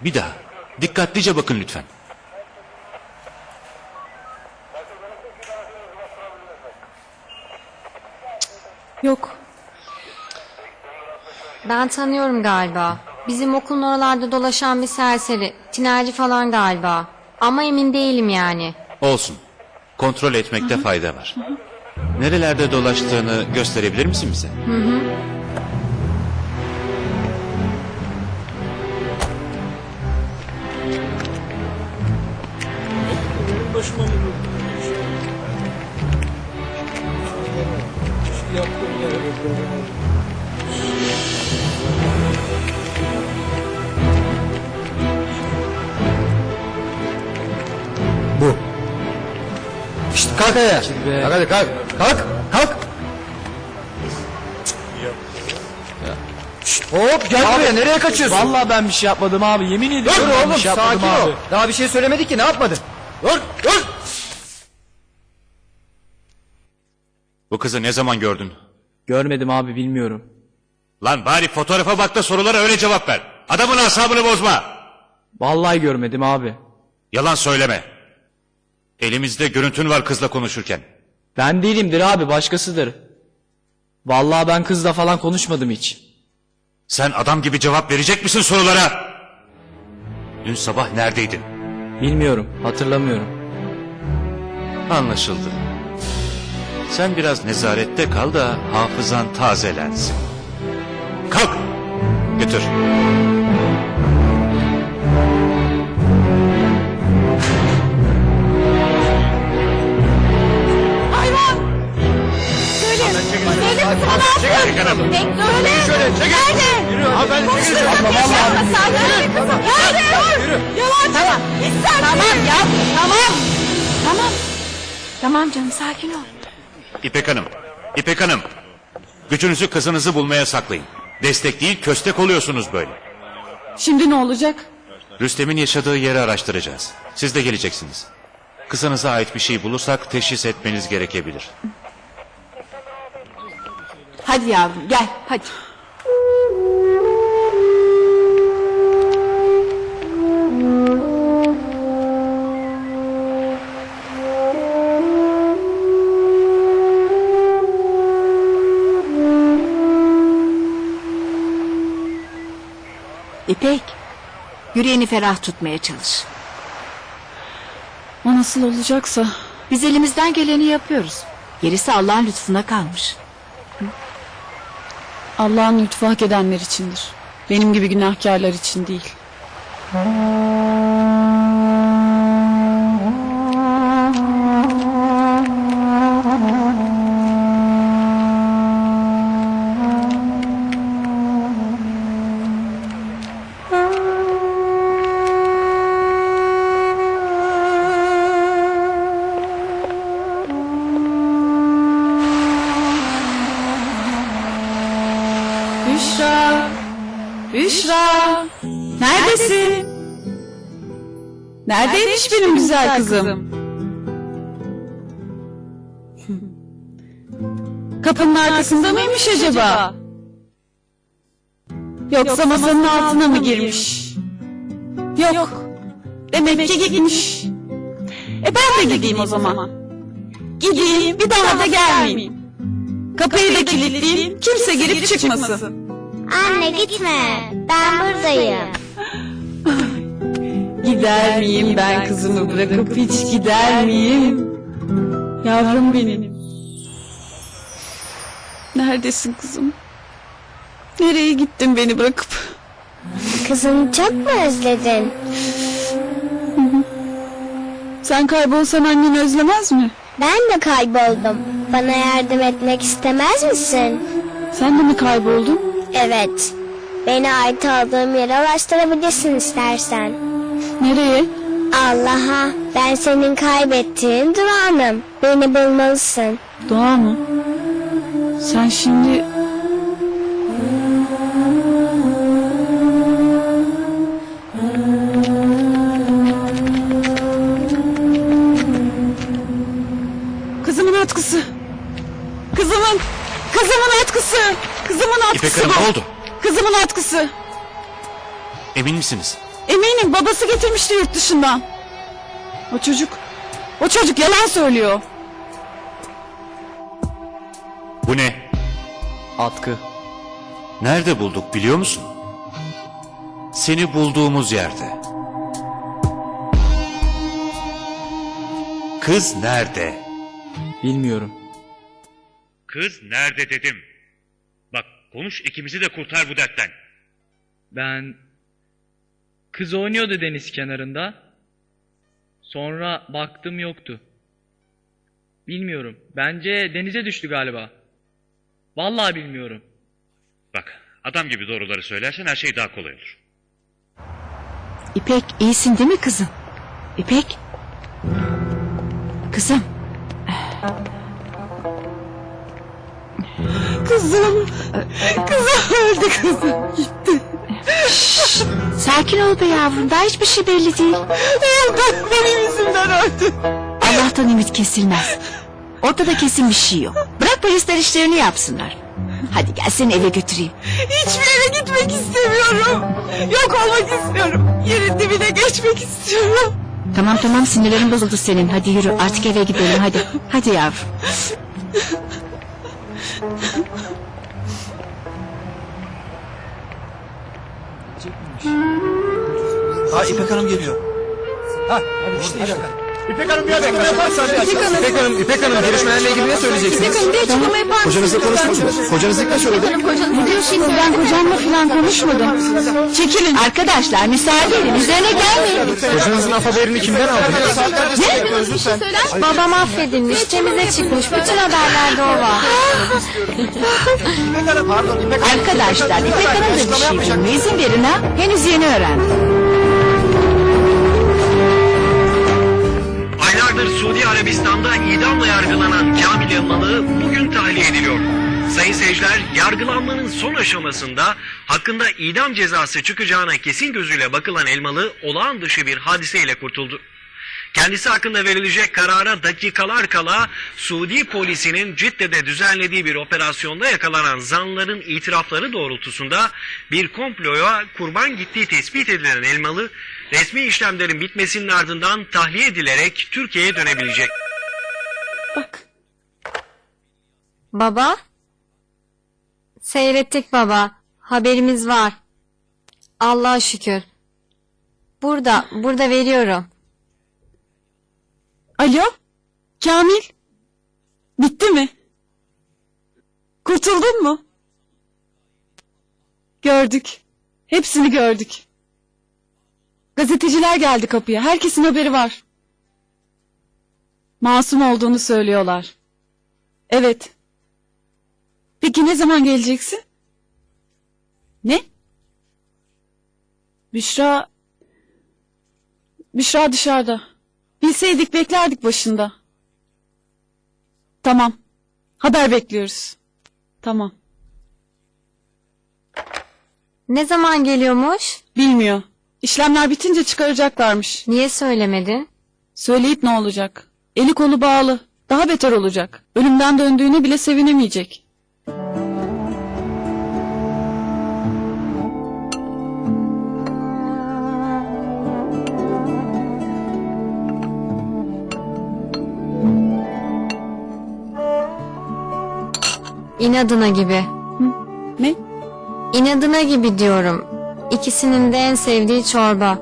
Bir daha. Dikkatlice bakın lütfen. Yok. Ben tanıyorum galiba. Bizim okulun oralarda dolaşan bir serseri. Tinerci falan galiba. Ama emin değilim yani. Olsun. Kontrol etmekte fayda var. Nerelerde dolaştığını gösterebilir misin bize? Benim başıma mı bu? Şey yaptım ya. Bu. Şşt kalk ayağa. Kalk hadi kalk. Kalk. Kalk. Hop gel buraya nereye kaçıyorsun? Vallahi ben bir şey yapmadım abi. Yemin ediyorum Dur oğlum bir şey yapmadım sakin ol. abi. Daha bir şey söylemedik ki ne yapmadın? Dur dur. Bu kızı ne zaman gördün? Görmedim abi bilmiyorum. Lan bari fotoğrafa bak da sorulara öyle cevap ver. Adamın asabını bozma. Vallahi görmedim abi. Yalan söyleme. Elimizde görüntün var kızla konuşurken. Ben değilimdir abi başkasıdır. Vallahi ben kızla falan konuşmadım hiç. Sen adam gibi cevap verecek misin sorulara? Dün sabah neredeydin? Bilmiyorum hatırlamıyorum. Anlaşıldı. Sen biraz nezarette kal da hafızan tazelensin. Kalk! Götür. Kızıma ne yaptın? Söyle. Nerede? Yürü hadi ben Konuşturma Nerede? Nerede? Yalan. Tamam. Tamam ya. Tamam. Tamam. Tamam canım sakin ol. İpek Hanım, İpek Hanım. Gücünüzü kızınızı bulmaya saklayın. Destek değil köstek oluyorsunuz böyle. Şimdi ne olacak? Rüstem'in yaşadığı yeri araştıracağız. Siz de geleceksiniz. Kızınıza ait bir şey bulursak teşhis etmeniz gerekebilir. Hadi yavrum gel hadi. İpek, yüreğini ferah tutmaya çalış. O nasıl olacaksa. Biz elimizden geleni yapıyoruz. Gerisi Allah'ın lütfuna kalmış. Allah'ın lütfu hak edenler içindir. Benim gibi günahkarlar için değil. Neredesin? Neredeymiş benim güzel kızım? Kapının arkasında mıymış acaba? Yoksa masanın altına mı girmiş? Yok. Demek ki gitmiş. E ben de gideyim o zaman. Gideyim bir daha da gelmeyeyim. Kapıyı da kilitleyeyim kimse girip çıkmasın. Anne gitme. Ben buradayım. Gider miyim ben kızımı bırakıp hiç gider miyim? Yavrum benim. Neredesin kızım? Nereye gittin beni bırakıp? Kızım çok mu özledin? Sen kaybolsan annen özlemez mi? Ben de kayboldum. Bana yardım etmek istemez misin? Sen de mi kayboldun? Evet. Beni ait olduğum yere ulaştırabilirsin istersen. Nereye? Allah'a ben senin kaybettiğin duranım. Beni bulmalısın. Doğa mı? Sen şimdi... Kızımın atkısı. Kızımın, kızımın atkısı. Kızımın İpek atkısı Hanım bu. ne oldu? Kızımın atkısı. Emin misiniz? Eminim babası getirmişti yurt dışından. O çocuk, o çocuk yalan söylüyor. Bu ne? Atkı. Nerede bulduk biliyor musun? Seni bulduğumuz yerde. Kız nerede? Bilmiyorum. Kız nerede dedim. Bak konuş ikimizi de kurtar bu dertten. Ben kız oynuyordu deniz kenarında. Sonra baktım yoktu. Bilmiyorum. Bence denize düştü galiba. Vallahi bilmiyorum. Bak adam gibi doğruları söylersen her şey daha kolay olur. İpek iyisin değil mi kızım? İpek. Kızım. Kızım, kızım öldü kızım. Sakin ol be yavrum. Daha hiçbir şey belli değil. Benim yüzümden öldü. Allah'tan ümit kesilmez. Ortada kesin bir şey yok. Bırak polisler işlerini yapsınlar. Hadi gel seni eve götüreyim. Hiçbir yere gitmek istemiyorum. Yok olmak istiyorum. Yerin dibine geçmek istiyorum. Tamam tamam sinirlerin bozuldu senin. Hadi yürü artık eve gidelim hadi. Hadi yavrum. Ha İpek Hanım geliyor. Ha işte İpek Hanım. İpek Hanım bir açıklama yaparsan. İpek Hanım, İpek Hanım görüşmelerle ilgili ne söyleyeceksiniz? Kocanızla konuştunuz mu? Kocanız ilk ne söyledi? Ne diyorsunuz ben kocamla falan konuşmadım. Çekilin. Arkadaşlar müsaade edin üzerine gelmeyin. Kocanızın af haberini kimden aldınız? Ne? Babam affedilmiş, temize çıkmış. Bütün haberlerde o var. Pardon İpek Hanım. Arkadaşlar İpek Hanım da bir şey bilmiyor. İzin verin ha. Henüz yeni öğrendim. Aylardır Suudi Arabistan'da idamla yargılanan Kamil Elmalı bugün tahliye ediliyor. Sayın seyirciler, yargılanmanın son aşamasında hakkında idam cezası çıkacağına kesin gözüyle bakılan Elmalı olağan dışı bir hadiseyle kurtuldu. Kendisi hakkında verilecek karara dakikalar kala Suudi polisinin Cidde'de düzenlediği bir operasyonda yakalanan zanların itirafları doğrultusunda bir komploya kurban gittiği tespit edilen Elmalı, resmi işlemlerin bitmesinin ardından tahliye edilerek Türkiye'ye dönebilecek. Bak, Baba? Seyrettik baba. Haberimiz var. Allah'a şükür. Burada, burada veriyorum. alo, Kamil. Bitti mi? Kurtuldun mu? Gördük. Hepsini gördük. Gazeteciler geldi kapıya. Herkesin haberi var. Masum olduğunu söylüyorlar. Evet. Peki ne zaman geleceksin? Ne? Büşra... Büşra dışarıda. Bilseydik beklerdik başında. Tamam. Haber bekliyoruz. Tamam. Ne zaman geliyormuş? Bilmiyor. İşlemler bitince çıkaracaklarmış. Niye söylemedin? Söyleyip ne olacak? Eli kolu bağlı. Daha beter olacak. Ölümden döndüğüne bile sevinemeyecek. İnadına gibi. Ne? İnadına gibi diyorum. İkisinin de en sevdiği çorba.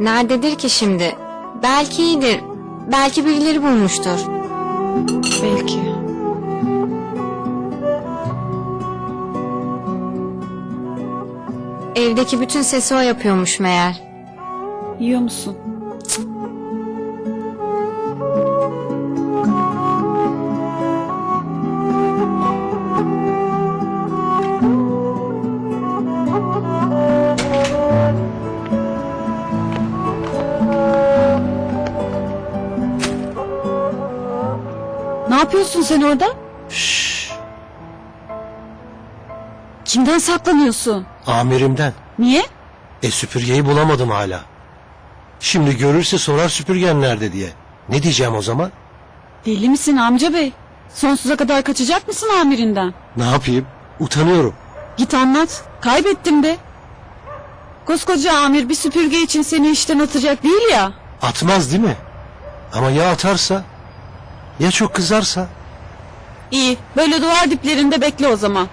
Nerededir ki şimdi? Belki iyidir. Belki birileri bulmuştur. Belki. Evdeki bütün sesi o yapıyormuş meğer. Yiyor musun? Yapıyorsun sen orada? Kimden saklanıyorsun? Amirimden. Niye? E süpürgeyi bulamadım hala. Şimdi görürse sorar süpürgen nerede diye. Ne diyeceğim o zaman? Deli misin amca bey? Sonsuza kadar kaçacak mısın amirinden? Ne yapayım? Utanıyorum. Git anlat. Kaybettim de. Koskoca amir bir süpürge için seni işten atacak değil ya. Atmaz değil mi? Ama ya atarsa? Ya çok kızarsa? İyi böyle duvar diplerinde bekle o zaman.